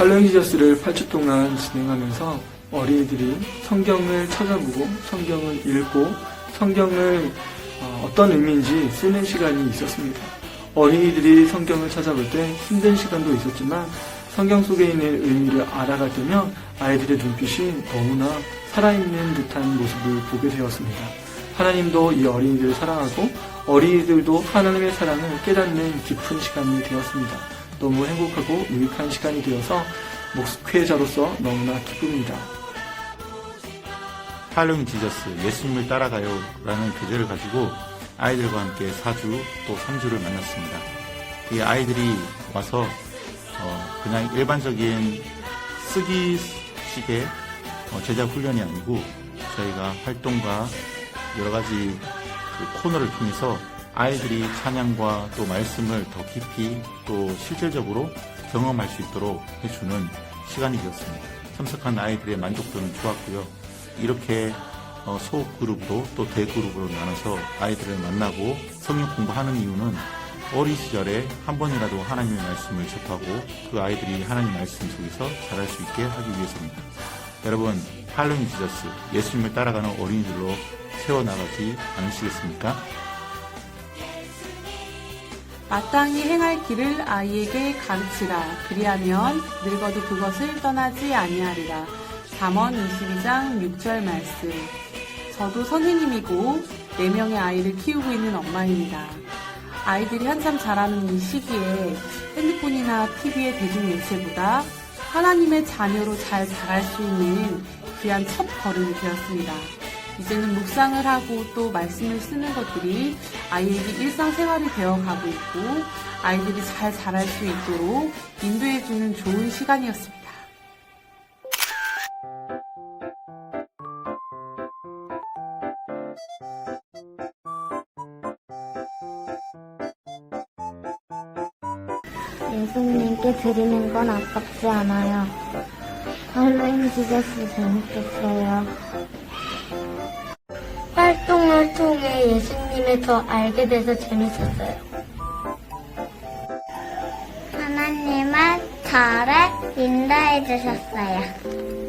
할로윈 지저스를 8주 동안 진행하면서 어린이들이 성경을 찾아보고 성경을 읽고 성경을 어, 어떤 의미인지 쓰는 시간이 있었습니다. 어린이들이 성경을 찾아볼 때 힘든 시간도 있었지만 성경 속에 있는 의미를 알아갈 때면 아이들의 눈빛이 너무나 살아있는 듯한 모습을 보게 되었습니다. 하나님도 이 어린이들을 사랑하고 어린이들도 하나님의 사랑을 깨닫는 깊은 시간이 되었습니다. 너무 행복하고 유익한 시간이 되어서 목회자로서 너무나 기쁩니다. 할로윈 지저스 예수님을 따라가요 라는 교재를 가지고 아이들과 함께 4주 또 3주를 만났습니다. 이 아이들이 와서 어, 그냥 일반적인 쓰기식의 어, 제작 훈련이 아니고 저희가 활동과 여러 가지 그 코너를 통해서 아이들이 찬양과 또 말씀을 더 깊이 또 실질적으로 경험할 수 있도록 해주는 시간이 되었습니다. 참석한 아이들의 만족도는 좋았고요. 이렇게 어, 소그룹으로 또 대그룹으로 나눠서 아이들을 만나고 성경 공부하는 이유는 어린 시절에 한 번이라도 하나님의 말씀을 접하고 그 아이들이 하나님 말씀 속에서 자랄 수 있게 하기 위해서입니다. 여러분, 할로윈 지저스, 예수님을 따라가는 어린이들로 세워나가지 않으시겠습니까? 마땅히 행할 길을 아이에게 가르치라. 그리하면 늙어도 그것을 떠나지 아니하리라. 잠언 22장 6절 말씀. 저도 선생님이고 4명의 아이를 키우고 있는 엄마입니다. 아이들이 한참 자라는 이 시기에 핸드폰이나 TV의 대중매체보다 하나님의 자녀로 잘 자랄 수 있는 귀한 첫 걸음이 되었습니다. 이제는 묵상을 하고 또 말씀을 쓰는 것들이 아이에게 일상생활이 되어가고 있고 아이들이 잘 자랄 수 있도록 인도해주는 좋은 시간이었습니다. 예수님께 드리는 건 아깝지 않아요. 할로윈 지저스 재밌었어요. 활동을 통해 예수님을 더 알게 돼서 재밌었어요. 하나님은 저를 인도해 주셨어요.